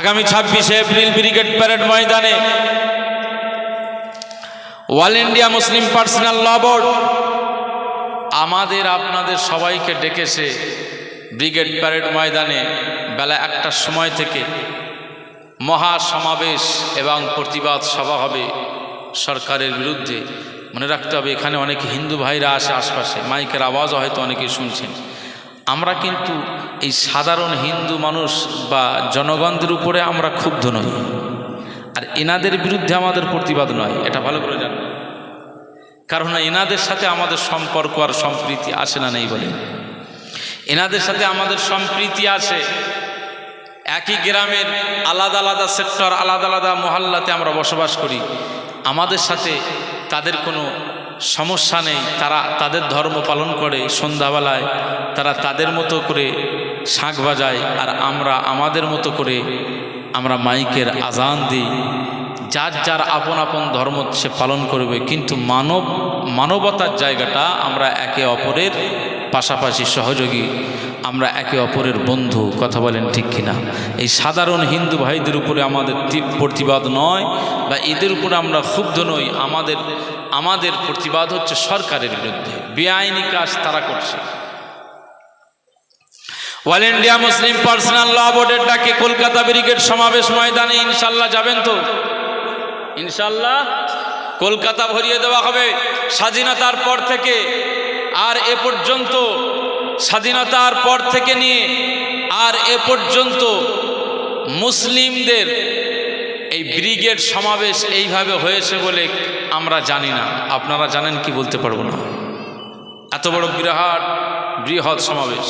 আগামী ছাব্বিশে April brigade parade ময়দানে all India Muslim personal law board আমাদের আপনাদের সবাইকে ডেকেছে ব্রিগেড প্যারেড ময়দানে বেলা একটার সময় থেকে মহা সমাবেশ এবং প্রতিবাদ সভা হবে সরকারের বিরুদ্ধে। মনে রাখতে হবে, এখানে অনেক হিন্দু ভাইরা আসে আশপাশে। মাইকের আওয়াজও হয়তো অনেকে শুনছেন। আমরা কিন্তু এই সাধারণ হিন্দু মানুষ বা জনগণদের উপরে আমরা ক্ষুব্ধ নই। আর এনাদের বিরুদ্ধে আমাদের প্রতিবাদ নয়, এটা ভালো করে জান। কারণ এনাদের সাথে আমাদের সম্পর্ক আর সম্প্রীতি আসে না নেই বলে। এনাদের সাথে আমাদের সম্প্রীতি আছে। একই গ্রামের আলাদা আলাদা সেক্টর, আলাদা আলাদা মহল্লাতে আমরা বসবাস করি। আমাদের সাথে তাদের কোনো সমস্যা নেই, তারা তাদের ধর্ম পালন করে, সন্ধ্যাবেলায় তারা তাদের মতো করে শাঁখ বাজায়, আর আমরা আমাদের মতো করে আমরা মাইকের আজান দিই। যার যার আপন আপন ধর্ম সে পালন করবে, কিন্তু মানব, মানবতার জায়গাটা আমরা একে অপরের পাশাপাশি সহযোগী, আমরা একে অপরের বন্ধু, কথা বলেন ঠিক কিনা। এই সাধারণ হিন্দু ভাইদের উপরে আমাদের প্রতিবাদ নয়, বা এদের উপরে আমরা ক্ষুব্ধ নই, আমাদের আমাদের প্রতিবাদ হচ্ছে সরকারের বিরুদ্ধে। বেআইনি কাজ তারা করছে। All India Muslim personal law বোর্ডের ডাকে কলকাতা ব্রিগেড সমাবেশ ময়দানে ইনশাল্লাহ যাবেন তো? ইনশাল্লাহ কলকাতা ভরিয়ে দেওয়া হবে। স্বাধীনতার পর থেকে আর এ পর্যন্ত, স্বাধীনতার পর থেকে নিয়ে আর এ পর্যন্ত মুসলিমদের এই ব্রিগেড সমাবেশ এইভাবে হয়েছে বলে আমরা জানি না। আপনারা জানেন কি বলতে পারব না। এত বড় বিরাট বৃহৎ সমাবেশ।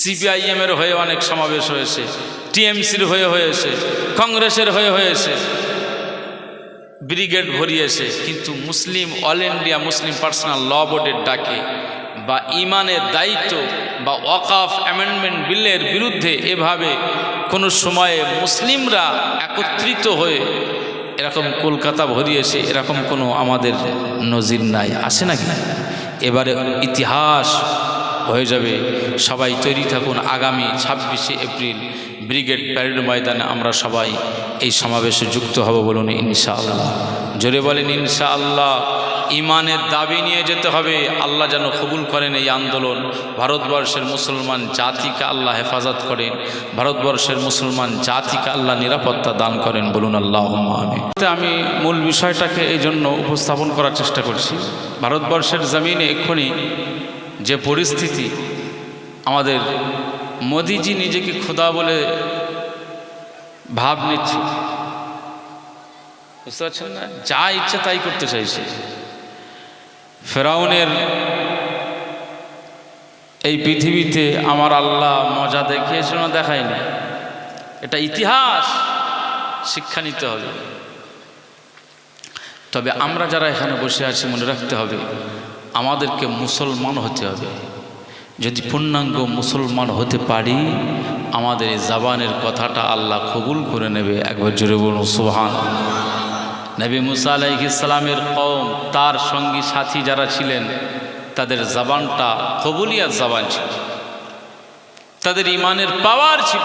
সিপিআইএমের হয়ে অনেক সমাবেশ হয়েছে, টিএমসির হয়ে হয়েছে, কংগ্রেসের হয়ে হয়েছে। ব্রিগেড ভরিয়েছে, কিন্তু মুসলিম, all India Muslim personal law বোর্ডের ডাকে বা ইমানের দায়িত্ব বা ওয়াকাফ অ্যামেন্ডমেন্ট বিলের বিরুদ্ধে এভাবে কোনো সময়ে মুসলিমরা একত্রিত হয়ে এরকম কলকাতা ভরিয়েছে এরকম কোনো আমাদের নজির নাই। আসে নাকি? এবারে ইতিহাস হয়ে যাবে। সবাই তৈরি থাকুন। আগামী ছাব্বিশে এপ্রিল ব্রিগেড প্যারেড ময়দানে আমরা সবাই এই সমাবেশে যুক্ত হব বলুন ইনশাআল্লাহ। জোরে বলেন ইনশাআল্লাহ। ইমানের দাবি নিয়ে যেতে হবে। আল্লাহ যেন কবুল করেন এই আন্দোলন। ভারতবর্ষের মুসলমান জাতিকে আল্লাহ হেফাজত করেন। ভারতবর্ষের মুসলমান জাতিকে আল্লাহ নিরাপত্তা দান করেন। বলুন আল্লাহ আমি আমি মূল বিষয়টাকে এই জন্য উপস্থাপন করার চেষ্টা করছি। ভারতবর্ষের জমিনে এক্ষুনি যে পরিস্থিতি আমাদের মোদিজি নিজেকে খোদা বলে ভাব নিচ্ছে। বুঝতে পারছেন না? যা ইচ্ছে তাই করতে চাইছে। ফেরাউনের এই পৃথিবীতে আমার আল্লাহ মজা দেখিয়েছিল না দেখায়নি? এটা ইতিহাস। শিক্ষা নিতে হবে। তবে আমরা যারা এখানে বসে আছি, মনে রাখতে হবে, আমাদেরকে মুসলমান হতে হবে। যদি পূর্ণাঙ্গ মুসলমান হতে পারি, আমাদের এই জাবানের কথাটা আল্লাহ কবুল করে নেবে। একবার জোরে বলুন সুহান নবী মুসা আলাইহ ইসলামের কম তার সঙ্গী সাথী যারা ছিলেন, তাদের জবানটা কবুলিয়ার জবান ছিল। তাদের ইমানের পাওয়ার ছিল,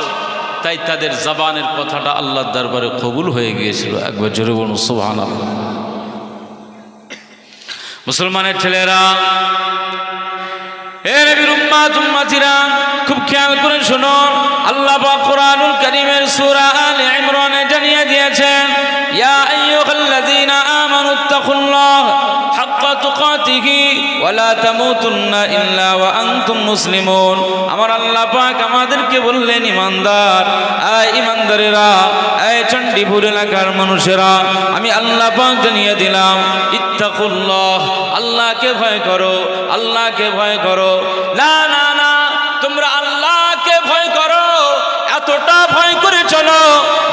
তাই তাদের জবানের কথাটা আল্লাহর দরবারে কবুল হয়ে গিয়েছিল। একবার জোরে বলুন সুহান আল্লাহ মুসলমানের ছেলেরা খুব খেয়াল করে শুনো, আল্লাহ কোরআনুল কারীমের সূরা আলে ইমরানে জানিয়ে দিয়েছেন ইয়া আইয়ুহাল্লাযীনা আমানুত্তাকুল্লাহ হাক্কা তুকাতিহি ওয়া লা তামুতুন্না ইল্লা ওয়া আনতুম মুসলিমুন আমার আল্লাহ পাক আমাদেরকে বললেন, ইমানদার, আয় ইমানদারেরা, আয় চণ্ডীপুর এলাকার মানুষেরা, আমি আল্লাহ পাক জানিয়ে দিলাম ইত্তাকুল্লাহ আল্লাহকে ভয় করো, আল্লাহকে ভয় করো। না না না, তোমরা আল্লাহকে ভয় করো, এতটা ভয় করে চলো,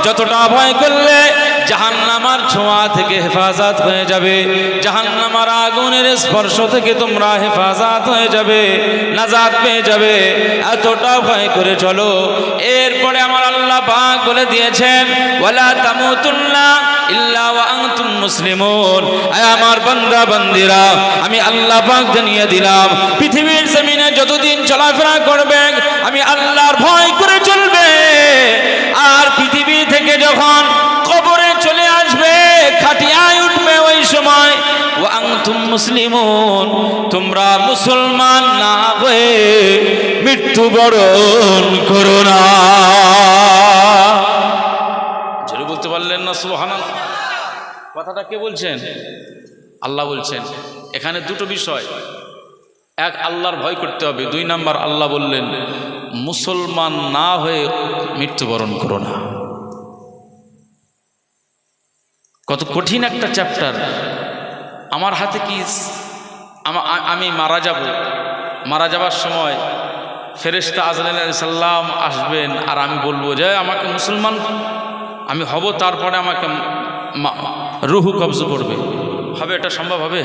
যতটা ভয় করলে জাহান্নামার ছোঁয়া থেকে হেফাজত হয়ে যাবে। জাহান্নামার আগুনের স্পর্শ থেকে তোমরা হেফাজত হয়ে যাবে, নাজাত পেয়ে যাবে। এতটা ভয় করে চলো। এরপরে আমার আল্লাহ পাক বলে দিয়েছেন আমার আমি আল্লাহ জানিয়ে দিলাম, পৃথিবীর যতদিন চলাফেরা করবেন, আমি আল্লাহর ভয় করে চলবে। মুসলিমুন, তোমরা মুসলমান না হয়ে মৃত্যুবরণ করো না। জোরে বলতে পারলেন না, সুবহানাল্লাহ। কথাটা কে বলছেন? আল্লাহ বলছেন। এখানে দুটো বিষয়। এক, আল্লাহর ভয় করতে হবে। দুই নাম্বার, আল্লাহ বললেন, মুসলমান না হয়ে মৃত্যুবরণ করো না। কত কঠিন একটা চ্যাপ্টার আমার হাতে কি আমি মারা যাব? মারা যাবার সময় ফেরেস্তা আজলাল সাল্লাম আসবেন আর আমি বলব যে আমাকে মুসলমান, আমি হব তারপরে আমাকে রুহু কবজ করবে। হবে, এটা সম্ভব হবে?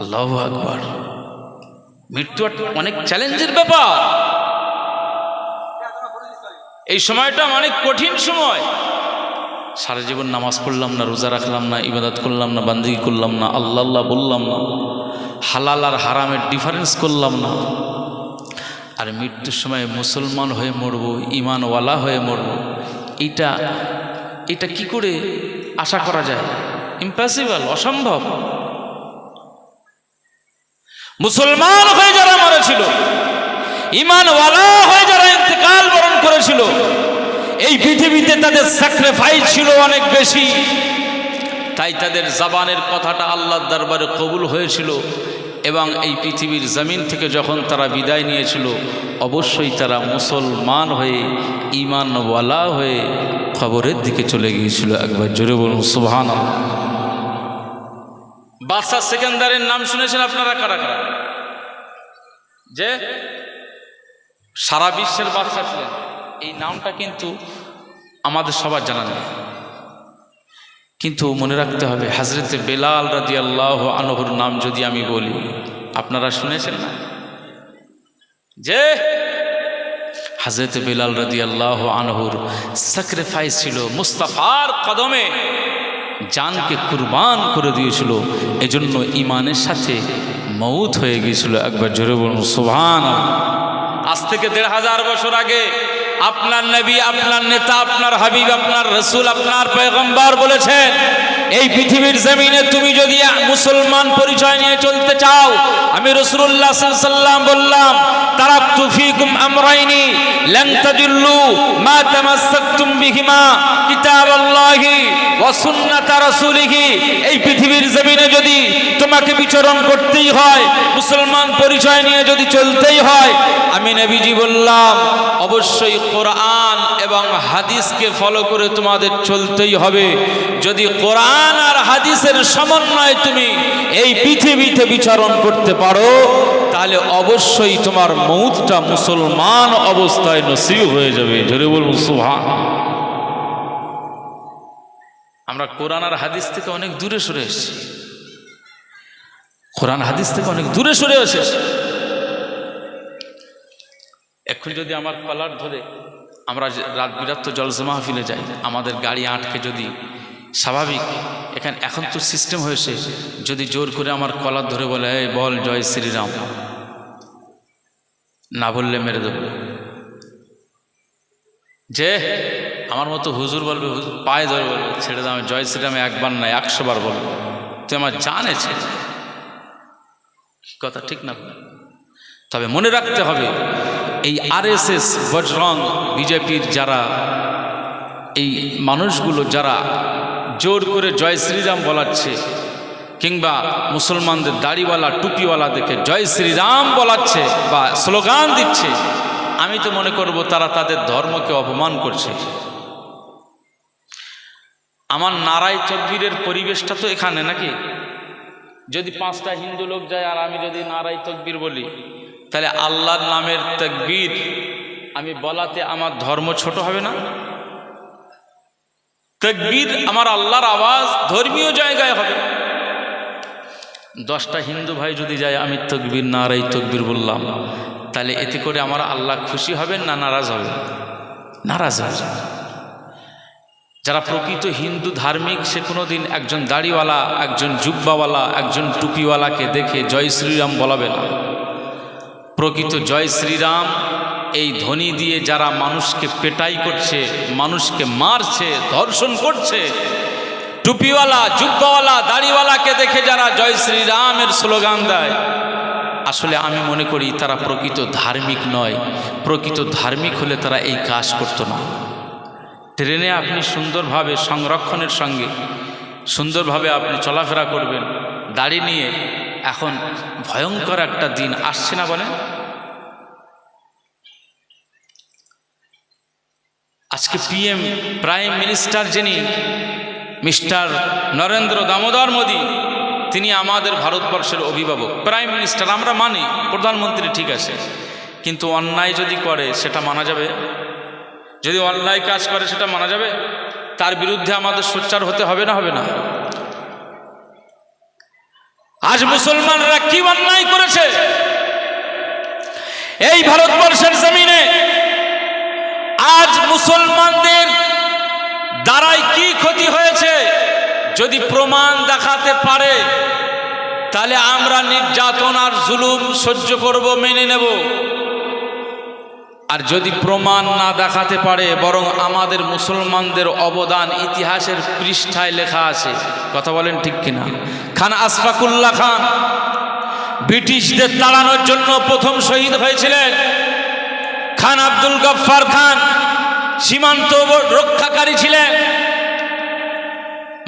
আল্লাহ আকবার। মৃত্যু অনেক চ্যালেঞ্জের ব্যাপার। এই সময়টা অনেক কঠিন সময়। সারা জীবন নামাজ পড়লাম না, রোজা রাখলাম না, ইবাদত করলাম না, বান্দিগি করলাম না, আল্লাহ আল্লাহ বললাম না, হালাল আর হারামের ডিফারেন্স করলাম না। আর মৃত্যুর সময় মুসলমান হয়ে মরব ইমানওয়ালা হয়ে মরব এটা এটা কি করে আশা করা যায়? ইম্পসিবল অসম্ভব। মুসলমান হয়ে যারা মরেছিল ইমানওয়ালা হয়ে যারা ইন্তেকাল বরণ করেছিল এই পৃথিবীতে তাদের স্যাক্রিফাইস ছিল অনেক বেশি। তাই তাদের জাবানের কথাটা আল্লাহর দরবারে কবুল হয়েছিল এবং এই পৃথিবীর জমিন থেকে যখন তারা বিদায় নিয়েছিল, অবশ্যই তারা মুসলমান হয়ে ইমানওয়ালা হয়ে খবরের দিকে চলে গিয়েছিল। একবার জোরে বলুন সুবহান বাদশাহ সেকেন্দারের নাম শুনেছেন আপনারা কারা কারা? যে সারা বিশ্বের বাদশাহ ছিলেন। এই নামটা কিন্তু আমাদের সবার জানা নেই। কিন্তু মনে রাখতে হবে হাজরতে বেলাল রাজি আল্লাহ আনহুর নাম যদি আমি বলি, আপনারা শুনেছেন না? যে হাজরতে বেলাল রাজি আল্লাহ আনহুর স্যাক্রিফাইস ছিল, মুস্তাফার কদমে জানকে কুরবান করে দিয়েছিল, এজন্য ইমানের সাথে মৌত হয়ে গিয়েছিল। একবার জোরে বলুন সুভান আজ থেকে দেড় হাজার বছর আগে আপনার নবী, আপনার নেতা, আপনার হাবিব, আপনার রসুল, আপনার পয়গম্বর বলেছেন, এই পৃথিবীর জমিনে তুমি যদি মুসলমান পরিচয় নিয়ে চলতে চাও, আমি রসুল্লাহ সাল্লাম বললাম, তারাক্তু ফিকুম আমরাইনি লান তাদিল্লু মা তামাসসাকতুম বিহিমা কিতাবাল্লাহি ওয়া সুন্নাত রাসূলিহি। এই পৃথিবীর জমিনে যদি তোমাকে বিচরণ করতেই হয়, মুসলমান পরিচয় নিয়ে যদি চলতেই হয়, আমি নবীজি বললাম, অবশ্যই কোরআন এবং হাদিসকে ফলো করে তোমাদের চলতেই হবে। যদি কোরআন আর হাদিসের সমন্বয়ে তুমি এই পৃথিবীতে বিচরণ করতে পারো, তাহলে অবশ্যই তোমার মৌতটা মুসলমান অবস্থায় নসিব হয়ে যাবে। জোরে বলুন সুহান আমরা কোরআন আর হাদিস থেকে অনেক দূরে সরে এসেছি। কোরআন হাদিস থেকে অনেক দূরে সরে এসেছি। এখন যদি আমার কলার ধরে আমরা রাত বিরাত তো জলসা মাহফিলে যাই, আমাদের গাড়ি আটকে যদি, স্বাভাবিক। এখানে, এখন তো সিস্টেম হয়েছে, যদি জোর করে আমার কলার ধরে বলে, এই বল জয় শ্রীরাম। না বললে মেরে দেবো। যে, আমার মতো হুজুর বলবে পায়ে ধরে বলবে ছেড়ে দাও, আমি জয় শ্রীরামে একবার না একশো বার বলব। তুই আমার জানেছে কথা, ঠিক না? তবে মনে রাখতে হবে এই আরএসএস বজরং বিজেপির যারা, এই মানুষগুলো যারা জোর করে জয় শ্রীরাম বলাচ্ছে, কিংবা মুসলমানদের দাড়িওয়ালা টুপিওয়ালা দেখে জয় শ্রীরাম বলাচ্ছে বা স্লোগান দিচ্ছে, আমি তো মনে করব তারা তাদের ধর্মকে অপমান করছে। আমার নারায় তকবীরের পরিবেশটা তো এখানে নাকি? যদি পাঁচটা হিন্দু লোক যায় আর আমি যদি নারাই তকবীর বলি তাহলে আল্লাহর নামের তকবীর আমি বলাতে আমার ধর্ম ছোট হবে না? তকবীর আমার আল্লাহর আওয়াজ ধর্মীয় জায়গায় হবে। দশটা হিন্দু ভাই যদি যায়, আমি তকবীর নারাই তকবির বললাম। তাহলে এতে করে আমার আল্লাহ খুশি হবেন না নারাজ হবে নারাজ হবে যারা প্রকৃত হিন্দু ধার্মিক, সে কোনো দিন একজন দাড়িওয়ালা, একজন জুব্বাওয়ালা, একজন টুপিওয়ালাকে দেখে জয় শ্রীরাম বলাবে না। প্রকৃত জয় শ্রীরাম, এই ধ্বনি দিয়ে যারা মানুষকে পেটাই করছে, মানুষকে মারছে, ধর্ষণ করছে, টুপিওয়ালা, জুব্বাওয়ালা, দাড়িওয়ালাকে দেখে যারা জয় শ্রীরামের স্লোগান দেয়, আসলে আমি মনে করি তারা প্রকৃত ধার্মিক নয়, প্রকৃত ধার্মিক হলে তারা এই কাজ করতো না। ট্রেনে আপনি সুন্দরভাবে সংরক্ষণের সঙ্গে, সুন্দরভাবে আপনি চলাফেরা করবেন, দাড়ি নিয়ে এখন ভয়ঙ্কর একটা দিন আসছে না বলেন? আজকে পিএম প্রাইম মিনিস্টার যিনি, মিস্টার নরেন্দ্র দামোদর মোদী, তিনি আমাদের ভারতবর্ষের অভিভাবক। প্রাইম মিনিস্টার আমরা মানি, প্রধানমন্ত্রী ঠিক আছে। কিন্তু অন্যায় যদি করে, সেটা মানা যাবে? যদি অন্যায় কাজ করে, সেটা মানা যাবে? তার বিরুদ্ধে আমাদের সোচ্চার হতে হবে না হবে না? আজ মুসলমানরা কি অন্যায় করেছে? এই ভারতবর্ষের জমিনে আজ মুসলমানদের দ্বারাই কি ক্ষতি হয়েছে? যদি প্রমাণ দেখাতে পারে, তাহলে আমরা নির্যাতন আর জুলুম সহ্য করব, মেনে নেব। আর যদি প্রমাণ না দেখাতে পারে, বরং আমাদের মুসলমানদের অবদান ইতিহাসের পৃষ্ঠায় লেখা আছে। কথা বলেন ঠিক কিনা? খান আসফাকুল্লাহ খান, ব্রিটিশদের তাড়ানোর জন্য প্রথম শহীদ হয়েছিলেন খান আব্দুল গফ্ফার খান। সীমান্ত রক্ষাকারী ছিলেন।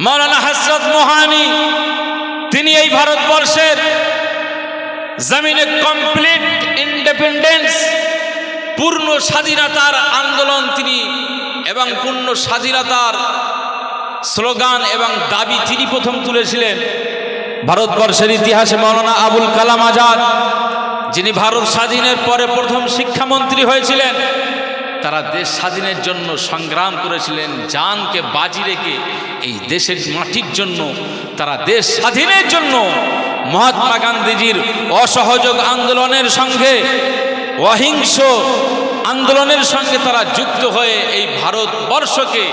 মৌলানা হসরত মোহানি, তিনি এই ভারতবর্ষের জমিনে কমপ্লিট ইন্ডিপেন্ডেন্স পূর্ণ স্বাধীনতার আন্দোলন তিনি এবং পূর্ণ স্বাধীনতার স্লোগান এবং দাবি তিনি প্রথম তুলেছিলেন। ভারতবর্ষের ইতিহাসে মৌলানা আবুল কালাম আজাদ, যিনি ভারত স্বাধীনের পরে প্রথম শিক্ষামন্ত্রী হয়েছিলেন, তারা দেশ স্বাধীনের জন্য সংগ্রাম করেছিলেন, জানকে বাজি রেখে এই দেশের মাটির জন্য, তারা দেশ স্বাধীনের জন্য মহাত্মা গান্ধীজির অসহযোগ আন্দোলনের সঙ্গে অহিংস আন্দোলনের সঙ্গে তারা যুক্ত হয়ে এই ভারতবর্ষকে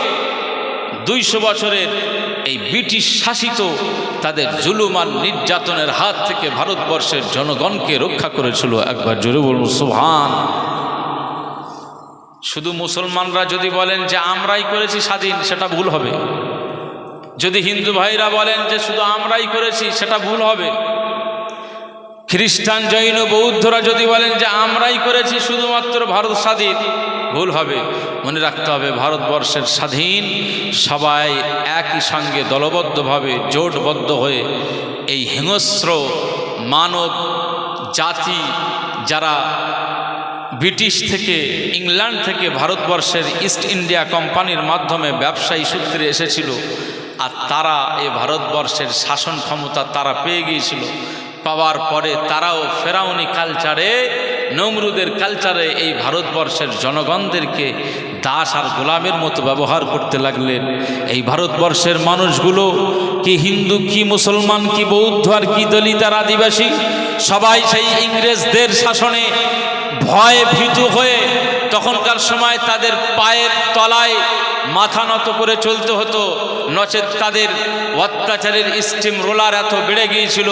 দুইশো বছরের এই ব্রিটিশ শাসিত তাদের জুলুম আর নির্যাতনের হাত থেকে ভারতবর্ষের জনগণকে রক্ষা করেছিল। একবার জোরে বলুন সুহান শুধু মুসলমানরা যদি বলেন যে আমরাই করেছি স্বাধীন, সেটা ভুল হবে। যদি হিন্দু ভাইরা বলেন যে শুধু আমরাই করেছি, সেটা ভুল হবে। খ্রিস্টান, জৈন, বৌদ্ধরা যদি বলেন যে আমরাই করেছি শুধুমাত্র ভারত স্বাধীন, ভুল হবে। মনে রাখতে হবে ভারতবর্ষের স্বাধীন সবাই একই সঙ্গে দলবদ্ধভাবে, জোটবদ্ধ হয়ে এই হিংস্র মানব জাতি যারা ব্রিটিশ থেকে, ইংল্যান্ড থেকে ভারতবর্ষের ইস্ট ইন্ডিয়া কোম্পানির মাধ্যমে ব্যবসায়ী সূত্রে এসেছিল, আর তারা এই ভারতবর্ষের শাসন ক্ষমতা তারা পেয়ে গিয়েছিল। পাওয়ার পরে তারাও ফেরাউনি কালচারে নমরুদের কালচারে এই ভারতবর্ষের জনগণদেরকে দাস আর গোলামের মতো ব্যবহার করতে লাগলেন। এই ভারতবর্ষের মানুষগুলো কি হিন্দু, কি মুসলমান, কি বৌদ্ধ আর কি দলিত আর আদিবাসী, সবাই সেই ইংরেজদের শাসনে ভয়ে ভীতু হয়ে তখনকার সময় তাদের পায়ের তলায় মাথা নত করে চলতে হতো। নচেত তাদের অত্যাচারের স্টিম রোলার এত বেড়ে গিয়েছিল।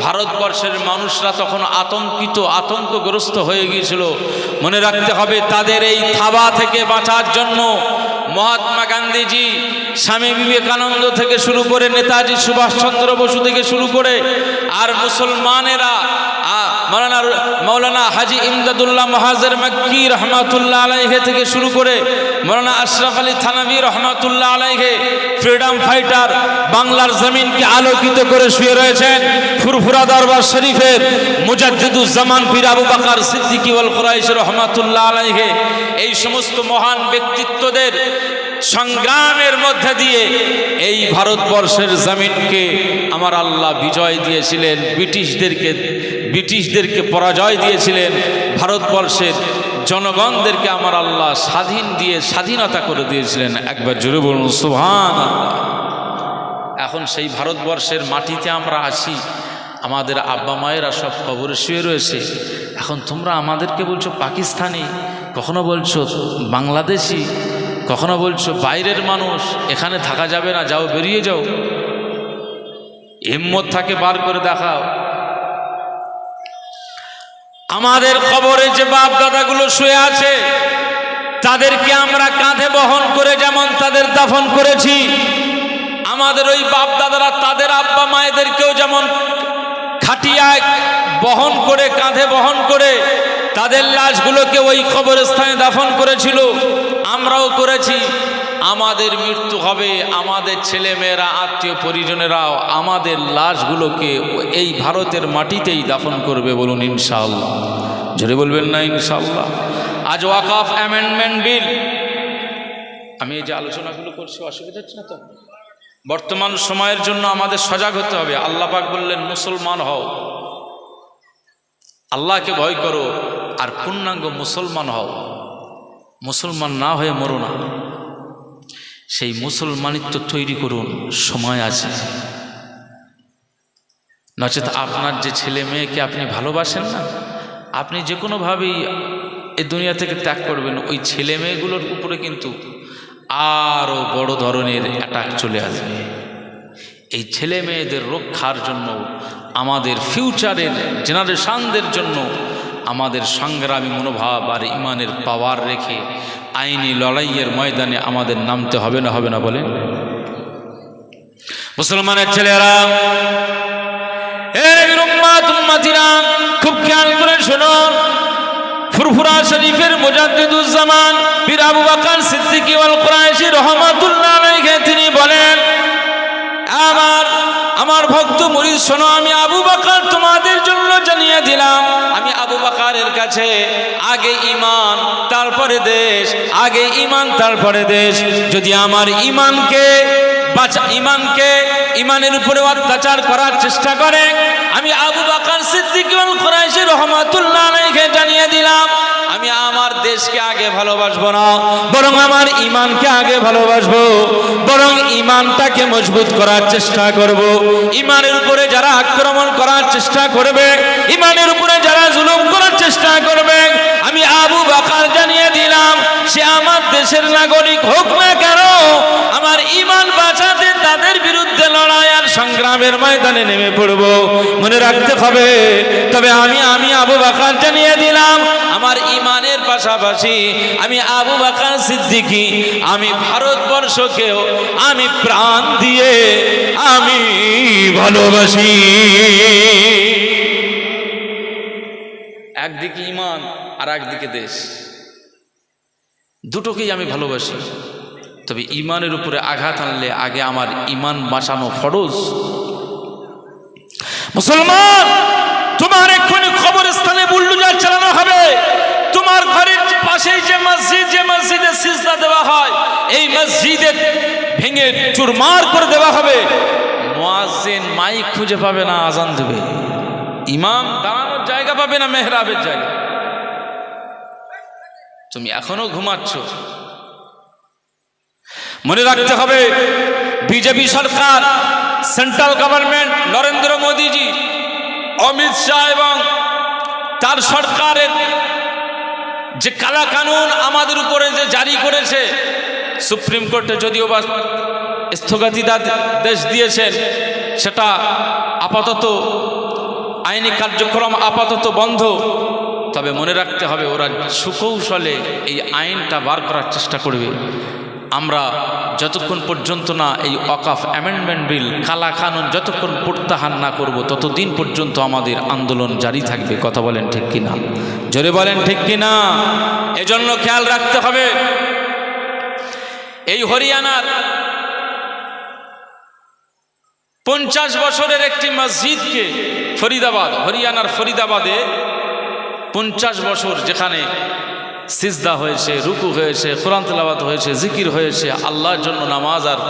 ভারতবর্ষের মানুষরা তখন আতঙ্কিত, আতঙ্কগ্রস্ত হয়ে গিয়েছিল। মনে রাখতে হবে, তাদের এই থাবা থেকে বাঁচার জন্য মহাত্মা গান্ধীজি, স্বামী বিবেকানন্দ থেকে শুরু করে নেতাজি সুভাষচন্দ্র বসু থেকে শুরু করে আর মুসলমানেরা মৌলানা মৌলানা হাজি ইমদাদুল্লাহ মহাজের মক্কি রহমাতুল্লাহ আলাইহে থেকে শুরু করে মৌলানা আশরাফ আলী থানাবি রহমাতুল্লাহ আলাইহে ফ্রিডম ফাইটার বাংলার জমিনকে আলোকিত করে শুয়ে রয়েছেন ফুরফুরা দরবার শরীফের মুজাদ্দিদুজ্জামান পীর আবু বাকার সিদ্দিকি ওয়াল কুরাইশ রহমাতুল্লাহ আলাইহে। এই সমস্ত মহান ব্যক্তিত্বদের সংগ্রামের মধ্যে দিয়ে এই ভারতবর্ষের জমিনকে আমার আল্লাহ বিজয় দিয়েছিলেন, ব্রিটিশদেরকে ব্রিটিশদেরকে পরাজয় দিয়েছিলেন, ভারতবর্ষের জনগণদেরকে আমার আল্লাহ স্বাধীন দিয়ে স্বাধীনতা করে দিয়েছিলেন। একবার জোরে বলুন সুহান এখন সেই ভারতবর্ষের মাটিতে আমরা আসি আমাদের আব্বা মায়েরা সব কবরে শুয়ে রয়েছে। এখন তোমরা আমাদেরকে বলছো পাকিস্তানি, কখনো বলছো বাংলাদেশি কখনো বলছো, বাইরের মানুষ, এখানে থাকা যাবে না, যাও বেরিয়ে যাও। হিম্মত থাকে বার করে দেখাও। আমাদের খবরে যে বাপ দাদাগুলো শুয়ে আছে, তাদেরকে আমরা কাঁধে বহন করে যেমন তাদের দাফন করেছি, আমাদের ওই বাপ দাদারা তাদের আব্বা মায়েদেরকেও যেমন খাটিয়ায় বহন করে, কাঁধে বহন করে তাদের লাশগুলোকে ওই কবরস্থানে দাফন করেছিল আমরাও করেছি। আমাদের মৃত্যু হবে, আমাদের ছেলেমেয়েরা, আত্মীয় পরিজনেরাও আমাদের লাশগুলোকে এই ভারতের মাটিতেই দাফন করবে বলুন ইনশাআল্লাহ। জোরে বলবেন না ইনশাআল্লাহ। আজ ওয়াকাফ অ্যামেন্ডমেন্ট বিল। আমি এই যে আলোচনাগুলো করছি, অসুবিধা হচ্ছে না তো? বর্তমান সময়ের জন্য আমাদের সজাগ হতে হবে। আল্লাহ পাক বললেন, মুসলমান হও। আল্লাহকে ভয় করো আর পূর্ণাঙ্গ মুসলমান হও। মুসলমান না হয়ে মরো না। সেই মুসলমানিত্ব তৈরি করুন, সময় আছে। নচেত আপনার যে ছেলে মেয়েকে আপনি ভালোবাসেন না, আপনি যে কোনোভাবেই এ দুনিয়া থেকে ত্যাগ করবেন, ওই ছেলে মেয়েগুলোর উপরে কিন্তু আরও বড় ধরনের অ্যাটাক চলে আসবে। এই ছেলে মেয়েদের রক্ষার জন্য, আমাদের ফিউচারের জেনারেশানদের জন্য আমাদের সংগ্রামী মনোভাব আর ইমানের পাওয়ার রেখে আইনি লড়াইয়ের ময়দানে আমাদের নামতে হবে না হবে না বলেন মুসলমানের ছেলেরা খুব খেয়াল করে শুনুন ফুরফুরা শরীফের মুজাদ্দিদুজ্জামান পীর আবু বকর সিদ্দিকী ওয়াল কুরাইশি রহমাতুল্লাহ তিনি বলেন, আমার আমার ভক্ত মরিদ শোনো, আমি আবু বাকার তোমাদের জন্য জানিয়ে দিলাম। আমি আবু বাকারের কাছে, আগে ইমান তারপরে দেশ, আগে ইমান তারপরে দেশ। যদি আমার ইমানকে বাঁচা, ঈমানকে ঈমানের উপরে অত্যাচার করার চেষ্টা করে। আমি আবু বকর সিদ্দিকুল কুরাইশি রহমাতুল্লাহ জানিয়ে দিলাম, আমি আমার দেশকে আগে ভালোবাসবো না, বরং আমার ইমানকে আগে ভালোবাসবো, বরং ইমানটাকে মজবুত করার চেষ্টা করব। ইমানের উপরে যারা আক্রমণ করার চেষ্টা করবে ইমানের উপরে যারা জুলুম করার চেষ্টা করবে আমি আবু বাকার জানিয়ে দিলাম, সে আমার দেশের নাগরিক হোক না কেন, আমার ইমান বাঁচাতে তাদের বিরুদ্ধে লড়াই আর সংগ্রামের ময়দানে নেমে পড়ব। মনে রাখতে হবে, তবে আমি আমি আবু বাকার জানিয়ে দিলাম, আমার ইমানের পাশাপাশি আমি আবু বাকার সিদ্দিকি, আমি ভারতবর্ষকেও আমি প্রাণ দিয়ে, আমি ভালোবাসি। একদিকে ইমান আর একদিকে দেশ। দুটোকেই আমি ভালোবাসি। তবে ইমানের উপরে আঘাত আনলে আগে আমার ইমান বাঁচানো ফরজ। মুসলমান, তোমার এক্ষুনি কবরস্থানে বুল্ডুজার চালানো হবে। তোমার ঘরের পাশেই যে মসজিদ, যে মসজিদে সিজদা দেওয়া হয়, এই মসজিদে ভেঙে চুরমার করে দেওয়া হবে। মাইক খুঁজে পাবে না, আজান দেবে। ইমাম দাঁড়ানোর জায়গা পাবে না মেহরাবের জায়গা? তুমি এখনও ঘুমাচ্ছ। মনে রাখতে হবে, বিজেপি সরকার, সেন্ট্রাল গভর্নমেন্ট, নরেন্দ্র মোদীজি, অমিত শাহ এবং তার সরকারের যে কালা কানুন আমাদের উপরে যে জারি করেছে, সুপ্রিম কোর্টে যদিও বা স্থগিতাদেশ দিয়েছেন, সেটা আপাতত আইনি কার্যক্রম আপাতত বন্ধ। তবে মনে রাখতে হবে, ওরা সুকৌশলে এই আইনটা বার করার চেষ্টা করবে। আমরা যতক্ষণ পর্যন্ত না এই অকাফ অ্যামেন্ডমেন্ট বিল কালা কানুন যতক্ষণ প্রত্যাহার না করব, ততদিন পর্যন্ত আমাদের আন্দোলন জারি থাকবে। কথা বলেন ঠিক কিনা? জোরে বলেন ঠিক কিনা? এজন্য খেয়াল রাখতে হবে। এই হরিয়ানার পঞ্চাশ বছরের একটি মসজিদকে ফরিদাবাদ, হরিয়ানার ফরিদাবাদে পঞ্চাশ বছর যেখানে সিজদা হয়েছে, রুকু হয়েছে, কোরআন তেলাবাত হয়েছে, জিকির হয়েছে, আল্লাহর জন্য নামাজ আর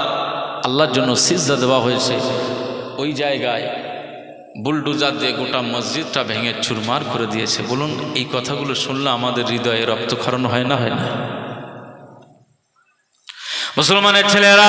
আল্লাহর জন্য সিজদা দেওয়া হয়েছে। ওই জায়গায় বুলডুজার দিয়ে গোটা মসজিদটা ভেঙে চুরমার করে দিয়েছে। বলুন, এই কথাগুলো শুনলে আমাদের হৃদয়ে রক্তক্ষরণ হয় না হয় না? মুসলমানের ছেলেরা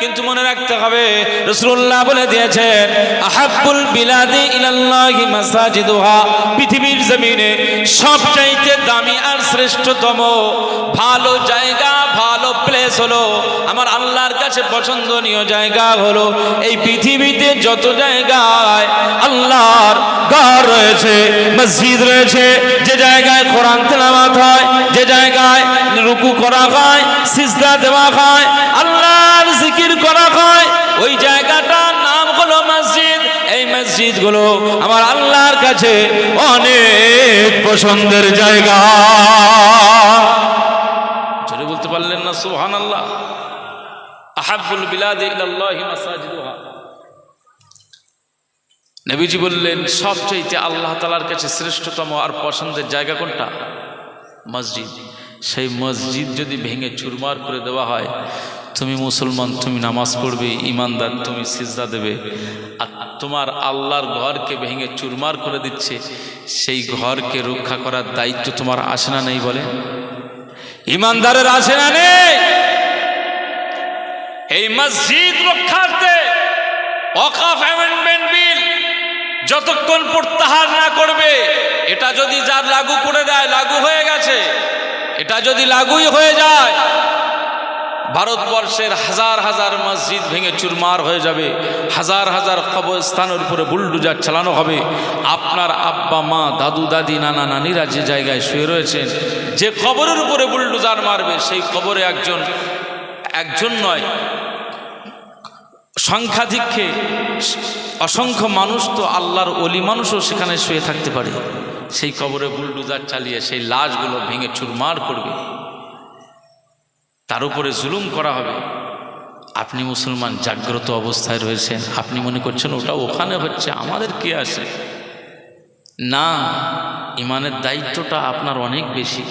কিন্তু মনে রাখতে হবে রসুল্লাহ বলে দিয়েছেন, আহাব্বুল বিলাদি ইলাল্লাহি মাসাজিদুহা, পৃথিবীর জমিনে সবচাইতে দামি আর শ্রেষ্ঠতম, ভালো জায়গা, ভালো প্লেস হলো, আমার আল্লাহর কাছে পছন্দনীয় জায়গা হলো, এই পৃথিবীতে যত জায়গায় আল্লাহর ঘর রয়েছে, মসজিদ রয়েছে, যে জায়গায় কোরআন তেলাওয়াত হয়, যে জায়গায় রুকু করা হয়, সিজদা দেওয়া হয় আল্লাহর জিকির করা হয়। ওই জায়গাটার নাম হলো মসজিদ। এই মসজিদগুলো আমার আল্লাহর কাছে অনেক পছন্দের জায়গা। জোরে বলতে পারলেন না সুহান আল্লাহ আহাবুল বিলাদ মাসাজিদুহা। নবীজি বললেন, সবচাইতে আল্লাহ তালার কাছে শ্রেষ্ঠতম আর পছন্দের জায়গা কোনটা? মসজিদ। সেই মসজিদ যদি ভেঙে চুরমার করে দেওয়া হয় তুমি মুসলমান, তুমি নামাজ পড়বে, ইমানদার, তুমি সিজদা দেবে। আর তোমার আল্লাহর ঘরকে ভেঙে চুরমার করে দিচ্ছে, সেই ঘরকে রক্ষা করার দায়িত্ব তোমার আসে না নেই বলে? ইমানদারের আসে না নেই? এই মসজিদ রক্ষার্থে বিল যতক্ষণ প্রত্যাহার না করবে, এটা যদি যার লাগু করে দেয়, লাগু হয়ে গেছে। এটা যদি লাগুই হয়ে যায় ভারতবর্ষের হাজার হাজার মসজিদ ভেঙে চুরমার হয়ে যাবে, হাজার হাজার কবরস্থানের উপরে বুলডুজার চালানো হবে। আপনার আব্বা, মা, দাদু, দাদি, নানা, নানিরা যে জায়গায় শুয়ে রয়েছেন, যে কবরের উপরে বুলডুজার মারবে, সেই কবরে একজন একজন নয় সংখ্যাধিক্ষে অসংখ্য মানুষ তো আল্লাহর অলি মানুষও সেখানে শুয়ে থাকতে পারে। সেই কবরে বুলডুজার চালিয়ে সেই লাশগুলো ভেঙে চুরমার করবে। তার উপরে জুলুম করা হবে। আপনি মুসলমান, জাগ্রত অবস্থায় রয়েছেন। আপনি মনে করছেন ওটা ওখানে হচ্ছে, আমাদের কে আসে না, ইমানের দায়িত্বটা আপনার অনেক বেশি।